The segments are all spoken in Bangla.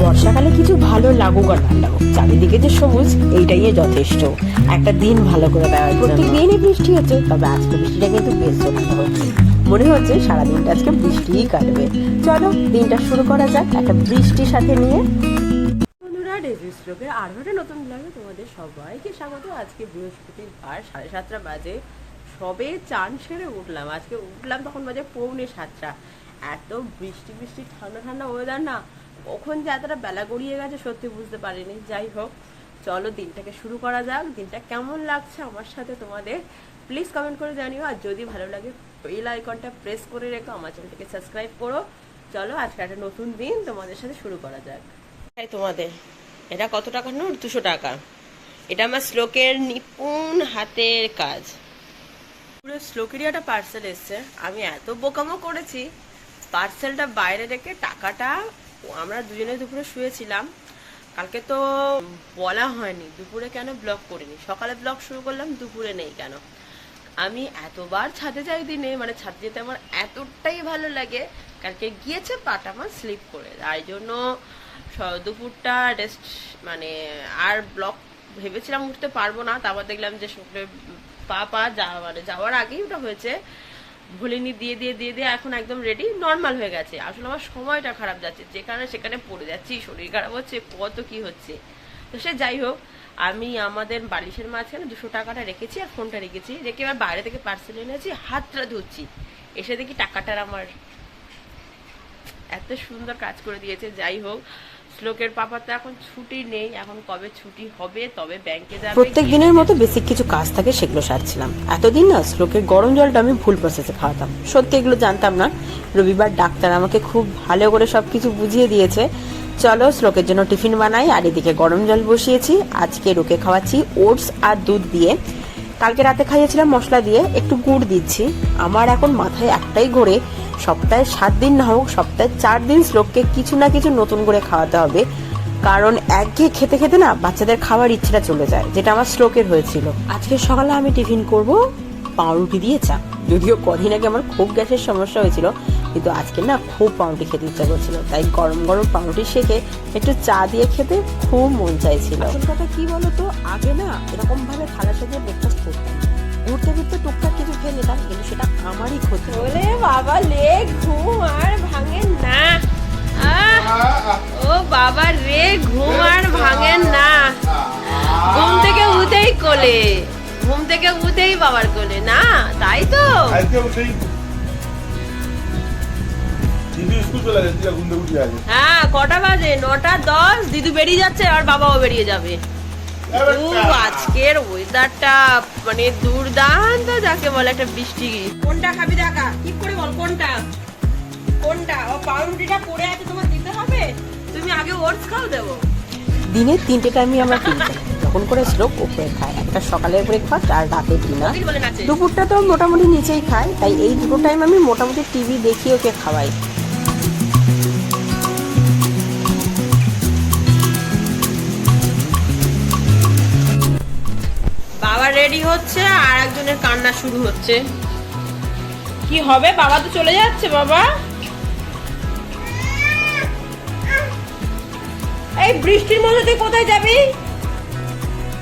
বর্ষাকালে কিছু ভালো লাগুক আর না লাগুক চারিদিকে যে সবুজ এইটাই যথেষ্ট। একটা দিন ভালো করে দেওয়ার প্রত্যেক দিনই বৃষ্টি হচ্ছে। তবে আজকে বৃষ্টিটা কিন্তু বেশ জোরালো হচ্ছে। মনে হচ্ছে সারাদিনটা আজকে বৃষ্টিই কাটবে। চলো দিনটা শুরু করা যাক একটা বৃষ্টির সাথে নিয়ে। রেজিস আরও একটা নতুন ব্লগে তোমাদের সবাইকে স্বাগত। আজকে বৃহস্পতিবার সাড়ে সাতটা বাজে। সবে চান সেরে উঠলাম। আজকে উঠলাম তখন বাজে পৌনে সাতটা। এত বৃষ্টি বৃষ্টি ঠান্ডা ঠান্ডা ওয়েদার না। কখন যে এতটা বেলা গড়িয়ে গেছে, সত্যি বুঝতে পারিনি। যাই হোক, চলো দিনটাকে শুরু করা যাক। দিনটা কেমন লাগছে আমার সাথে তোমাদের? প্লিজ কমেন্ট করে জানিও। আর যদি ভালো লাগে বেল আইকনটা প্রেস করে রেখো, আমার চ্যানেলটাকে সাবস্ক্রাইব করো। চলো, আজকে একটা নতুন দিন তোমাদের সাথে শুরু করা যাক। তাই তোমাদের, এটা কত টাকা নোট? দুশো টাকা। এটা আমার শ্লোকের নিপুণ হাতের কাজ। পুরো শ্লোকেরই একটা পার্সেল এসছে। আমি এত বোকামো করেছি পার্সেলটা বাইরে রেখে টাকাটা আমরা দুজনে দুপুরে শুয়েছিলাম। কালকে তো বলা হয়নি, দুপুরে কেন ব্লগ করিনি? সকালে ব্লগ শুরু করলাম, দুপুরে নেই কেন? আমি এতবার ছাদে যাই দিনে মানে ছাদে যেতে আমার এতটাই ভালো লাগে। কালকে গিয়েছে পাটা আমার স্লিপ করে। তাই জন্য দুপুরটা রেস্ট মানে আর ব্লগ ভেবেছিলাম উঠতে পারব না। তারপর দেখলাম যে পা পা যাওয়া মানে যাওয়ার আগেই ওটা হয়েছে। ভুলিনি দিয়ে দিয়ে দিয়ে দিয়ে এখন একদম রেডি নর্মাল হয়ে গেছে। আসলে আমার সময়টা খারাপ যাচ্ছে যেখানে সেখানে পড়ে যাচ্ছি, শরীর খারাপ হচ্ছে কত কি হচ্ছে? তো সে যাই হোক, আমি আমাদের বালিশের মাঝখানে দুশো টাকাটা রেখেছি আর ফোনটা রেখেছি, রেখে এবার বাইরে থেকে পার্সেল এনেছি হাতটা ধুচ্ছি। এসে দেখি টাকাটার আমার এত সুন্দর কাজ করে দিয়েছে, যাই হোক। শ্লোকের পাপা তো এখন ছুটি নেই এখন কবে ছুটি হবে তবে ব্যাংকে যাবে প্রত্যেক দিনের মতো বেসিক কিছু কাজ থাকে সেগুলো সারছিলাম। এতদিন না শ্লোকের গরম জলটা আমি ভুল প্রসেসে খাওয়াতাম। সত্যি এগুলো জানতাম না। রবিবার ডাক্তার আমাকে খুব ভালো করে সবকিছু বুঝিয়ে দিয়েছে। চলো শ্লোকের জন্য টিফিন বানাই আর এদিকে গরম জল বসিয়েছি। আজকে রোকে খাওয়াচ্ছি ওটস আর দুধ দিয়ে। কালকে রাতে খাইয়েছিলাম মশলা দিয়ে একটু গুড় দিচ্ছি। আমার এখন মাথায় একটাই ঘোরে সপ্তাহে সাত দিন না হোক, সপ্তাহে চার দিন শ্লোককে কিছু না কিছু নতুন করে খাওয়াতে হবে। কারণ একঘেয়ে খেতে খেতে না বাচ্চাদের খাওয়ার ইচ্ছেটা চলে যায়, যেটা আমার স্ট্রোকের হয়েছিল। আজকে সকালে আমি টিফিন করব পাউরুটি দিয়ে চা। যদিও কদিন আগে আমার খুব গ্যাসের সমস্যা হয়েছিল, কিন্তু আজকে না খুব পাউরুটি খেতে ইচ্ছা করছিল। তাই গরম গরম পাউরুটি শেখে একটু চা দিয়ে খেতে খুব মন চাইছিল। কথা কি বলতো? আগে না এরকম ভাবে খালার সাথে ব্রেকফাস্ট করতাম। ঘুরতে ঘুরতে টুকটাক কিছু খেয়ে নিতাম কিন্তু সেটা আমারই ক্ষতি। বলে বাবা লে ঘুম আর ভাঙে না। ও বাবা রে ঘুম আর ভাঙে না। ঘুম থেকে উঠেই কোলে। ঘুম থেকে উঠেই বাবার কোলে না? তাই তো? আজকে সেই দিদি স্কুল চলে গেছে দিদা ঘুম থেকে উঠে আছে হ্যাঁ কটা বাজে? নটা দশ দিদু বেরিয়ে যাচ্ছে আর বাবাও বেরিয়ে যাবে। আজকের ওয়েদারটা মানে দুর্দান্ত যাকে বলে একটা বৃষ্টি কোনটা খাবি দেখা? কি করে বল কোনটা? কোনটা? ও পাউরুটিটা পড়ে আছে তোমার দিতে হবে? তুমি আগে ওটস খাও দেবো। দিনে তিনটে টাইমই আমরা দেখি যখন করে শ্লোক উপরে খায়। একটা সকালের ব্রেকফাস্ট আর রাতের ডিনার দুপুরটা তো মোটামুটি নিচেই খায়। তাই এই দুটো টাইম আমি মোটামুটি টিভি দেখি ওকে খাওয়াই। রেডি হচ্ছে, আর একজনের কান্না শুরু হচ্ছে। কি হবে? বাবা তো চলে যাচ্ছে, বাবা। এই বৃষ্টির মধ্যে তুই কোথায় যাবি?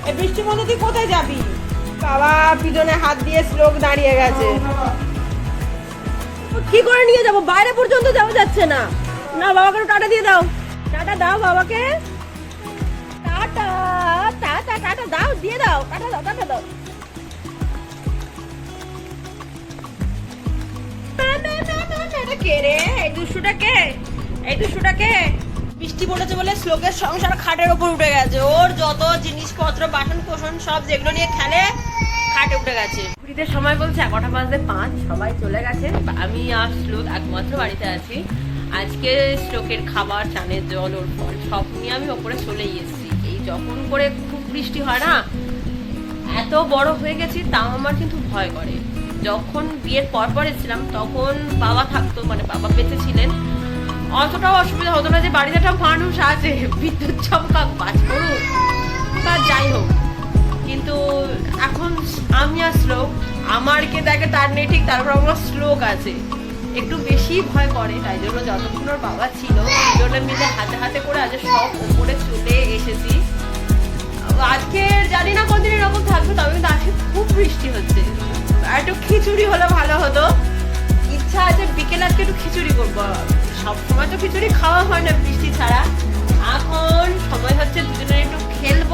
এই বৃষ্টির মধ্যে তুই কোথায় যাবি? বাবা, পিছনে হাত দিয়ে শ্লোক দাঁড়িয়ে গেছে। কি করে নিয়ে যাব? বাইরে পর্যন্ত যাওয়া যাচ্ছে না। না, বাবাকে টাটা দিয়ে দাও। টাটা দাও বাবাকে। শ্লোকের সংসার খাটের ওপর উঠে গেছে। ওর যত জিনিসপত্র, বাসন সব যেগুলো নিয়ে খেলে, খাটে উঠে গেছে। ঘুরিতে সময় বলছে এগারোটা বাজতে পাঁচ, সবাই চলে গেছে। আমি আর শ্লোক একমাত্র বাড়িতে আছি। আজকে শ্লোকের খাবার চানের জল, ওর ফল, সব নিয়ে আমি ওপরে চলেই এসেছি। এই যখন করে বৃষ্টি হয় না? এত বড় হয়ে গেছি, তাও আমার কিন্তু ভয় করে। যখন বিয়ের পর পর এসেছিলাম, তখন বাবা থাকতো মানে বাবা বেঁচে ছিলেন। অতটাও অসুবিধা হতো না যে বাড়িতে একটা মানুষ আছে, বিদ্যুৎ চমকাক, বাজ করুক বা যাই হোক। কিন্তু এখন আমি আর শ্লোক, আমার কে দেখে তার নেই, ঠিক তারপর আমার শ্লোক আছে। একটু বেশি ভয় করে, তাই জন্য যতক্ষণ ওর বাবা ছিল, দুজনে মিলে হাতে হাতে করে আজ সব উপরে চলে এসেছি। আজকে জানি না কদিন এরকম থাকবে, তবে কিন্তু আজকে খুব বৃষ্টি হচ্ছে। আর একটু খিচুড়ি হলে ভালো হতো। ইচ্ছা আছে বিকেলে আজকে একটু খিচুড়ি করব। সব সময় তো খিচুড়ি খাওয়া হয় না বৃষ্টি ছাড়া। এখন সময় হচ্ছে দুজনে একটু খেলব।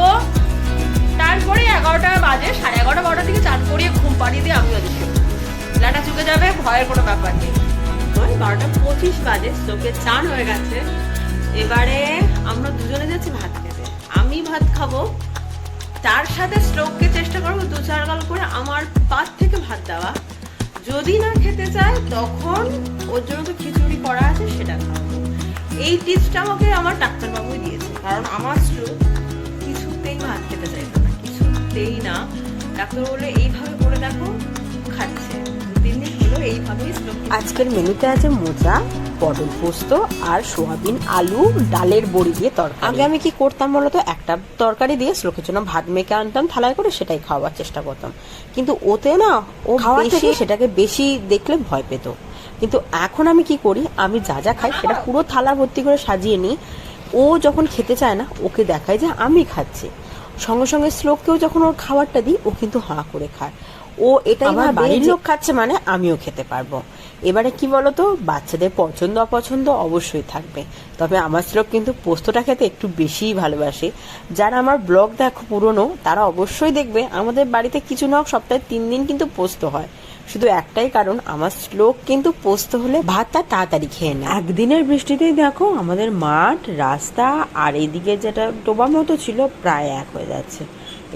তারপরে এগারোটা বাজে, সাড়ে এগারোটা বারোটা থেকে চান করিয়ে ঘুম পাড়িয়ে দিয়ে আমি ওদের লাটা চুকে যাবে, ভয়ের কোনো ব্যাপার নেই। ওই বারোটা পঁচিশ বাজে, চোখে চান হয়ে গেছে। এবারে আমরা দুজনে যাচ্ছি ভাত খেতে। আমি ভাত খাব তার সাথে স্ট্রোককে চেষ্টা করব, দু চার গাল করে আমার পাত থেকে ভাত দেওয়া। যদি না খেতে চায়, তখন ওর জন্য তো খিচুড়ি করা আছে, সেটা খাওয়াবো এই টিপসটা আমাকে আমার ডাক্তারবাবুই দিয়েছে, কারণ আমার স্ট্রোক কিছুতেই ভাত খেতে চাইতো না, কিছুতেই না। ডাক্তার বলে এইভাবে করে দেখো, খাচ্ছে। এইভাবেই আজকের মেনুতে আছে মোজা পটল পোস্ত আর সোয়াবিন আলু ডালের বড়ি দিয়ে তরকারি। আগে আমি কি করতাম বলতো একটা তরকারি দিয়ে শ্লোকের জন্য ভাত মেখে আনতাম থালায় করে সেটাই খাওয়ার চেষ্টা করতাম। কিন্তু ওতে না ও খাওয়া থেকে সেটাকে বেশি দেখলে ভয় পেত। কিন্তু এখন আমি কি করি? আমি যা যা খাই সেটা পুরো থালা ভর্তি করে সাজিয়ে নিই। ও যখন খেতে চায় না ওকে দেখায় যে আমি খাচ্ছি। সঙ্গে সঙ্গে শ্লোককেও যখন ওর খাবারটা দিই ও কিন্তু হাঁ করে খায়। ও এটাই আমার বাড়ির লোক খাচ্ছে মানে আমিও খেতে পারব। এবারে কি বলতো? বাচ্চাদের পছন্দ অপছন্দ অবশ্যই থাকবে। তবে আমার শ্লোক কিন্তু পোস্তটা খেতে একটু বেশিই ভালোবাসে। যারা আমার ব্লগ দেখো পুরনো তারা অবশ্যই দেখবে আমাদের বাড়িতে কিছু না হোক সপ্তাহে তিন দিন কিন্তু পোস্ত হয়। শুধু একটাই কারণ আমার শ্লোক কিন্তু পোস্ত হলে ভাতটা তাড়াতাড়ি খেয়ে নেয়। একদিনের বৃষ্টিতেই দেখো আমাদের মাঠ রাস্তা আর এইদিকে যেটা ডোবা মতো ছিল প্রায় এক হয়ে যাচ্ছে।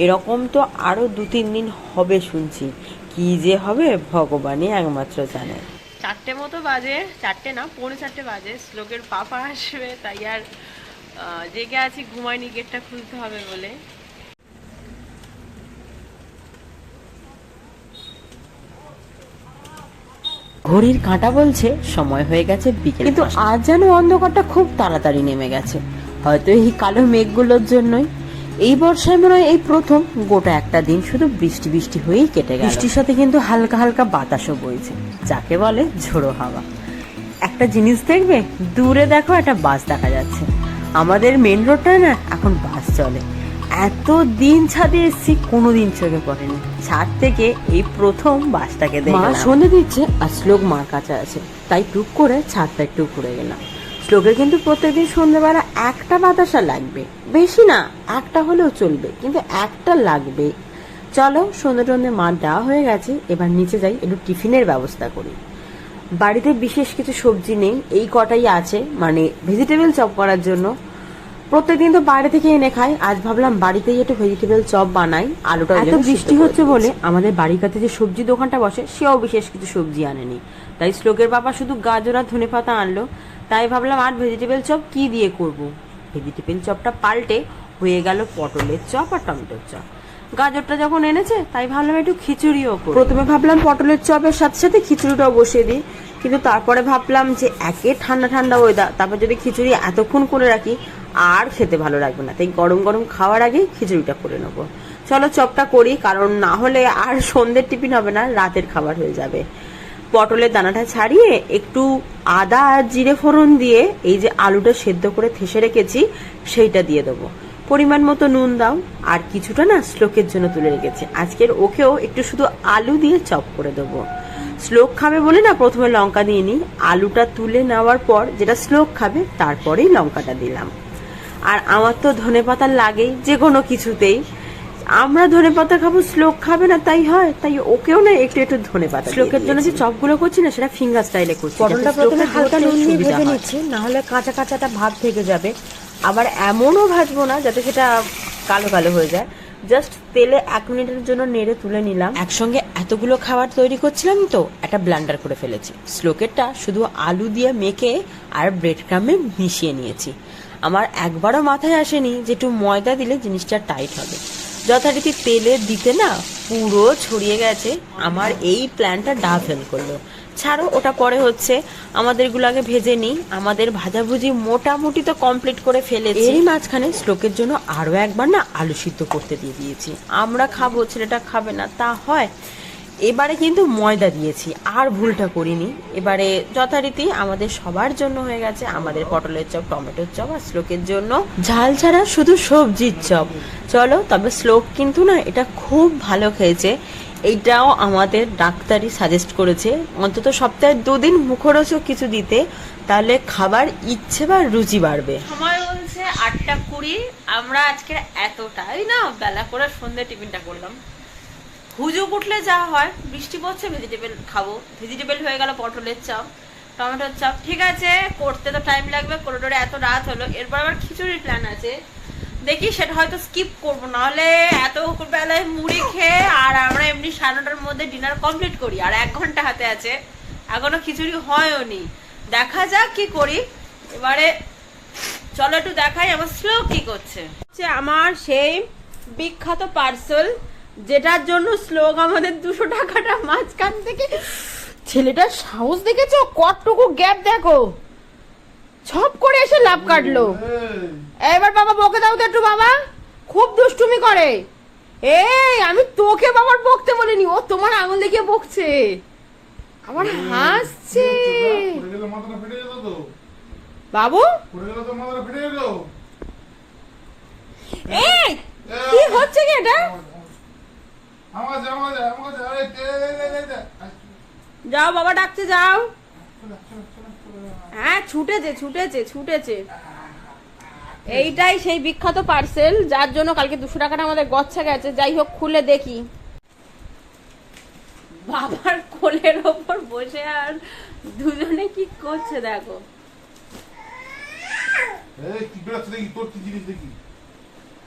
এরকম তো আরও দু তিন দিন হবে শুনছি। কি যে হবে ভগবানই একমাত্র জানে। চারটে মতো বাজে চারটে না পৌনে চারটে বাজে। শ্লোকের পাপা আসবে তাই আর জেগে আছি ঘুমাইনি গেটটা খুলতে হবে বলে। ঘড়ির কাঁটা বলছে সময় হয়ে গেছে বিকেল কিন্তু আজ যেন অন্ধকারটা খুব তাড়াতাড়ি নেমে গেছে। হয়তো এই কালো মেঘগুলোর জন্যই এই বর্ষায় মনে হয় এই প্রথম গোটা একটা দিন শুধু বৃষ্টি বৃষ্টি হয়েই কেটে গেল। বৃষ্টির সাথে কিন্তু হালকা হালকা বাতাসও বইছে যাকে বলে ঝোড়ো হাওয়া। একটা জিনিস দেখবে দূরে দেখো একটা বাস দেখা যাচ্ছে। আমাদের মেন রোডটায় না এখন বাস চলে। এত দিন ছাদে এসছি কোনোদিন চোখে পড়েনি। ছাদ থেকে এই প্রথম বাসটাকে দেখলাম। মা সন্ধে দিচ্ছে আর শ্লোক মার কাছে আছে। তাই টুক করে ছাদটা একটু ঘুরে গেলাম। শ্লোকের কিন্তু প্রত্যেকদিন সন্ধ্যেবেলা একটা বাতাসা লাগবে। বেশি না একটা হলেও চলবে কিন্তু একটা লাগবে। চলো সন্ধ্যে টন্ধে মা দেওয়া হয়ে গেছে এবার নিচে যাই একটু টিফিনের ব্যবস্থা করি। বাড়িতে বিশেষ কিছু সবজি নেই এই কটাই আছে মানে ভেজিটেবল চপ করার জন্য। প্রত্যেকদিন তো বাইরে থেকে এনে খাই আজ ভাবলাম বাড়িতেই একটু ভেজিটেবল চপ বানাই আলুটা এত বৃষ্টি হচ্ছে বলে আমাদের বাড়ির কাছে যে সবজি দোকানটা বসে সেও বিশেষ কিছু সবজি আনেনি। তাই শ্লোকের বাবা শুধু গাজর আর ধনে পাতা আনলো। তাই ভাবলাম আর ভেজিটেবল চপ কি দিয়ে করব? ভেজিটেবল চপটা পাল্টে হয়ে গেল পটলের চপ আর টমেটোর চপ গাজরটা যখন এনেছে, তাই ভাবলাম একটু খিচুড়িও। প্রথমে ভাবলাম পটলের চপের সাথে সাথে খিচুড়িটাও বসিয়ে দিই। কিন্তু তারপরে ভাবলাম যে একে ঠান্ডা ঠান্ডা ওয়েদার তারপর যদি খিচুড়ি এতক্ষণ করে রাখি, আর খেতে ভালো লাগবে না। তাই গরম গরম খাওয়ার আগেই খিচুড়িটা করে নেব। চলো চপটা করি, কারণ না হলে আর সন্ধ্যের টিফিন হবে না, রাতের খাবার হয়ে যাবে। পটলের দানাটা ছাড়িয়ে একটু আদা আর জিরে ফোড়ন দিয়ে এই যে আলুটা সেদ্ধ করে থেসে রেখেছি, সেইটা দিয়ে দেবো। পরিমাণ মতো নুন দাও, আর কিছুটা না শ্লোকের জন্য তুলে রেখেছি। আজকের ওকেও একটু শুধু আলু দিয়ে চপ করে দেবো। শ্লোক খাবে বলে না প্রথমে লঙ্কা দিয়ে নিই। আলুটা তুলে নেওয়ার পর যেটা শ্লোক খাবে, তারপরেই লঙ্কাটা দিলাম। আর আমার তো ধনে পাতা লাগেই, যে কোনো কিছুতেই। আমরা ধনে পাতা খাব শ্লোক খাবে না তাই হয় তাই ওকেও না একটু একটু ধনে পাতা শ্লোকের জন্য যে চপগুলো করছি না সেটা ফিঙ্গার স্টাইলে করছি। পটলটা প্রথমে হালকা নুন দিয়ে ভেজে নিচ্ছি না হলে কাঁচা কাঁচাটা ভাব থেকে যাবে। আবার এমনও ভাজবো না যাতে সেটা কালো কালো হয়ে যায়। জাস্ট তেলে এক মিনিটের জন্য নেড়ে তুলে নিলাম। একসঙ্গে এতগুলো খাবার তৈরি করছিলাম তো একটা ব্লান্ডার করে ফেলেছি। স্লোকেরটা শুধু আলু দিয়ে মেখে আর ব্রেড ক্রামে মিশিয়ে নিয়েছি। আমার একবারও মাথায় আসেনি যে একটু ময়দা দিলে জিনিসটা টাইট হবে। যথারীতি তেলে দিতে না পুরো ছড়িয়ে গেছে। আমার এই প্ল্যানটা ডা ফেল করল। ছাড়ো ওটা পরে হচ্ছে। আমাদেরগুলো আগে ভেজে নিই। আমাদের ভাজাভুজি মোটামুটি তো কমপ্লিট করে ফেলেছি। এরই মাঝখানে শ্লোকের জন্য আরও একবার না আলু সিদ্ধ করতে দিয়ে দিয়েছি। আমরা খাব ছেলেটা খাবে না। তা হয়। এবারে কিন্তু ময়দা দিয়েছি, আর ভুলটা করিনি। এবারে যথারীতি আমাদের সবার জন্য হয়ে গেছে, আমাদের পটলের চপ, টমেটোর চপ আর শ্লোকের জন্য। ঝাল ছাড়া শুধু সবজির চপ। চলো, তবে শ্লোক কিন্তু না, এটা খুব ভালো খেয়েছে। এইটাও আমাদের ডাক্তারই সাজেস্ট করেছে। অন্তত সপ্তাহে দুদিন মুখরোচক কিছু দিতে, তাহলে খাবার ইচ্ছে বা রুচি বাড়বে। সময় বলছে আটটা কুড়ি, আমরা আজকে এতটাই না, বেলা করে সন্ধ্যে টিফিনটা করলাম। হুজুক উঠলে যা হয়, বৃষ্টি পড়ছে ভেজিটেবল খাব। ভেজিটেবল হয়ে গেল পটলের চপ, টমেটোর চপ। ঠিক আছে, করতে তো টাইম লাগবে করিডোরে এত রাত হলো, এরপর আবার খিচুড়ির প্ল্যান আছে। দেখি সেটা হয়তো স্কিপ করব, নাহলে এত বেলায় মুড়ি খেয়ে আর আমরা এমনি সাড়ে নটার মধ্যে ডিনার কমপ্লিট করি, আর এক ঘণ্টা হাতে আছে। এখনও খিচুড়ি হয়ও নি। দেখা যাক কি করি। এবারে চলো একটু দেখাই আমার স্লো কি করছে। আমার সেই বিখ্যাত পার্সেল যেটার জন্য শ্লোক আমাদের দুশো টাকাটা মাঝখান থেকে ছেলেটার সাহস দেখেছ কতটুকু গ্যাপ দেখো ছপ করে এসে লাভ কাটলো এবার বাবা বকে দাও তো একটু বাবা খুব দুষ্টুমি করে এই আমি তোকে বাবার বকতে বলিনি ও তোমার আঙুল দেখিয়ে বকছে আমার হাসছে বাবু এই কি হচ্ছে কি এটা যাও বাবা ডাকছে যাও। হ্যাঁ ছুটেছে ছুটেছে ছুটেছে। এইটাই সেই বিখ্যাত পার্সেল যার জন্য কালকে দুশো টাকাটা আমাদের গচ্ছা গেছে। যাই হোক খুলে দেখি। বাবার কোলের ওপর বসে আর দুজনে কি করছে দেখো। এই কি দেখি তোর কি জিনিস দেখি?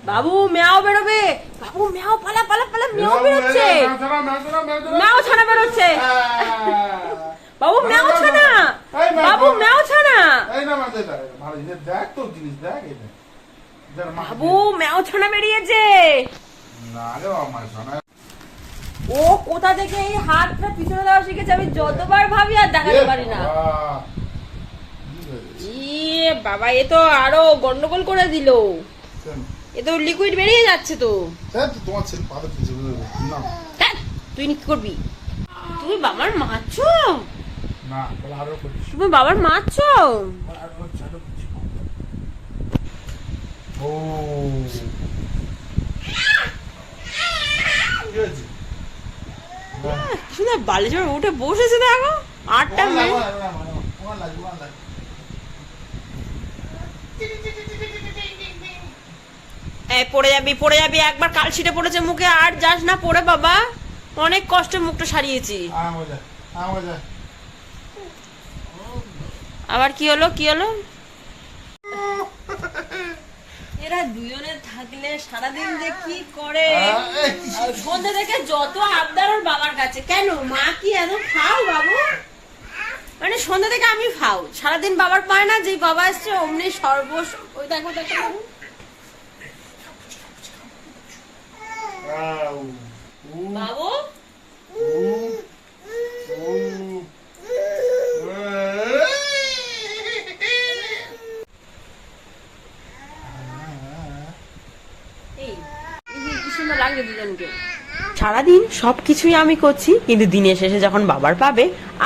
বাবু ম্যাও বেরোবে। বাবু ম্যাও পালা পালা পালা ম্যাও বেরোচ্ছে। ম্যাও ছানা বেরোচ্ছে। বাবু ম্যাও ছানা বাবু। ম্যাও ছানা দেখ তোর জিনিস দেখ বাবু ম্যাও ছানা বেরিয়েছে। ও কোথা থেকে এই হাতটা পিছনে দেওয়া শিখেছে আমি যতবার ভাবি আর দেখাতে পারি না। ইয়ে বাবা এ তো আরও গন্ডগোল করে দিল। এ তো লিকুইড বেরিয়ে যাচ্ছে তো। তোমার ছেলে পাতা না। তুই কি করবি? তুমি বাবার মারছো না করিস তুমি বাবার মারছো আরও ও বালি জমে উঠে বসেছে দেখো। আটটা মিনিট। পড়ে যাবি পড়ে যাবি একবার কালশিটে পড়েছে মুখে আর যাস না পড়ে বাবা। অনেক কষ্টে মুখটা সারিয়েছি। আবার কি হলো কি হলো? এরা দুজনে থাকলে সারাদিন যে কি করে? সন্ধ্যে থেকে যত আবদার ওর বাবার কাছে। কেন? মা কি এত খাও বাবু? মানে সন্ধ্যা থেকে আমি খাও সারাদিন বাবার পায় না যে বাবা এসছে অমনি সর্বস ওই দেখো দেখো। বাবু। সারাদিন সবকিছুই আমি করছি কিন্তু দিনের শেষে যখন বাবার পাবে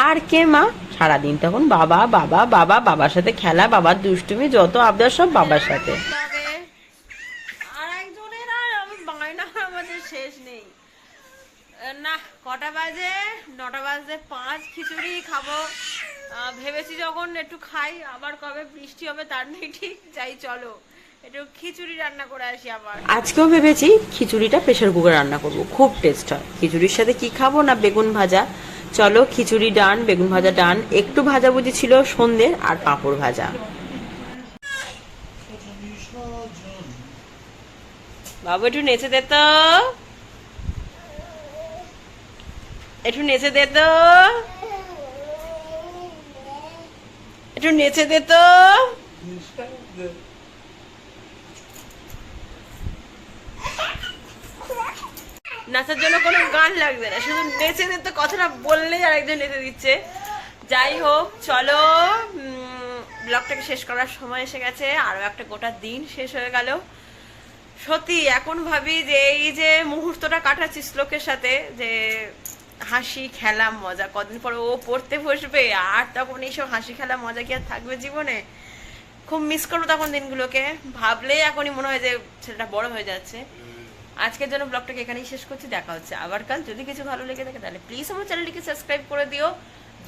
আর কে মা? সারাদিন তখন বাবা বাবা বাবা বাবার সাথে খেলা বাবার দুষ্টুমি যত আবদার সব বাবার সাথে আর একজনের আর আমি বায়না আমাদের শেষ নেই। না, কটা বাজে? নটা বাজে, পাঁচ খিচুড়ি খাব। ভেবেছি যখন একটু খাই, আবার কবে বৃষ্টি হবে তার নেই ঠিক, যাই চলো। একটু খিচুড়ি রান্না করে আসি আবার। আজকেও ভেবেছি খিচুড়িটা প্রেশার কুকার রান্না করব, খুব টেস্ট হয়। খিচুড়ির সাথে কি খাব না বেগুন ভাজা? চলো, খিচুড়ি ডান, বেগুন ভাজা ডান। একটু ভাজাভুজি ছিল সন্ধ্যের, আর পাঁপড় ভাজা। বাবু, একটু নেচে দে তো। একটু নেচে দে তো। একটু নেচে দে তো। নাচার জন্য কোনো গান লাগবে না। শুধু নেচে দে তো কথাটা বললেই আরেকজন নেচে দিচ্ছে। যাই হোক, চলো। ব্লগটাকে শেষ করার সময় এসে গেছে। আরও একটা গোটা দিন শেষ হয়ে গেল। সত্যি, এখন ভাবি যে এই যে মুহূর্তটা কাটাচ্ছি শ্লোকের সাথে, যে হাসি, খেলা, মজা, কদিন পর ও পড়তে বসবে, আর তখন এইসব হাসি, খেলা, মজা কি আর থাকবে জীবনে? খুব মিস করব তখন দিনগুলোকে। ভাবলেই এখনই মনে হয় যে ছেলেটা বড় হয়ে যাচ্ছে। আজকের জন্য ব্লগটাকে এখানেই শেষ করছি, দেখা হচ্ছে আবার কাল। যদি কিছু ভালো লেগে থাকে, তাহলে প্লিজ আমার চ্যানেলটিকে সাবস্ক্রাইব করে দিও।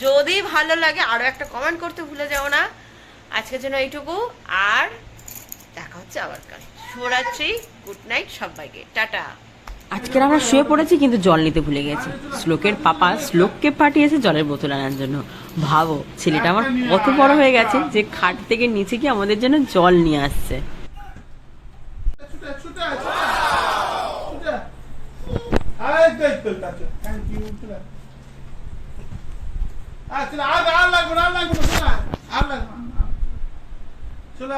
যদি ভালো লাগে আরও একটা কমেন্ট করতে ভুলে যাও না। আজকের জন্য এইটুকু, আর দেখা হচ্ছে আবার কাল। শুভরাত্রি গুড নাইট সবাইকে টাটা। আজকে আমরা শুয়ে পড়েছি কিন্তু জল নিতে ভুলে গেছি। শ্লোকের পাপা শ্লোককে পাঠিয়েছে জলের বোতল আনার জন্য। ভাবো ছেলেটা আমার কত বড় হয়ে গেছে যে খাট থেকে নিচে গিয়ে আমাদের জন্য জল নিয়ে আসছে। আরে লাগবে না আর লাগবে না চলে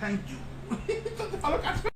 থ্যাংক ইউ ভালো কাজ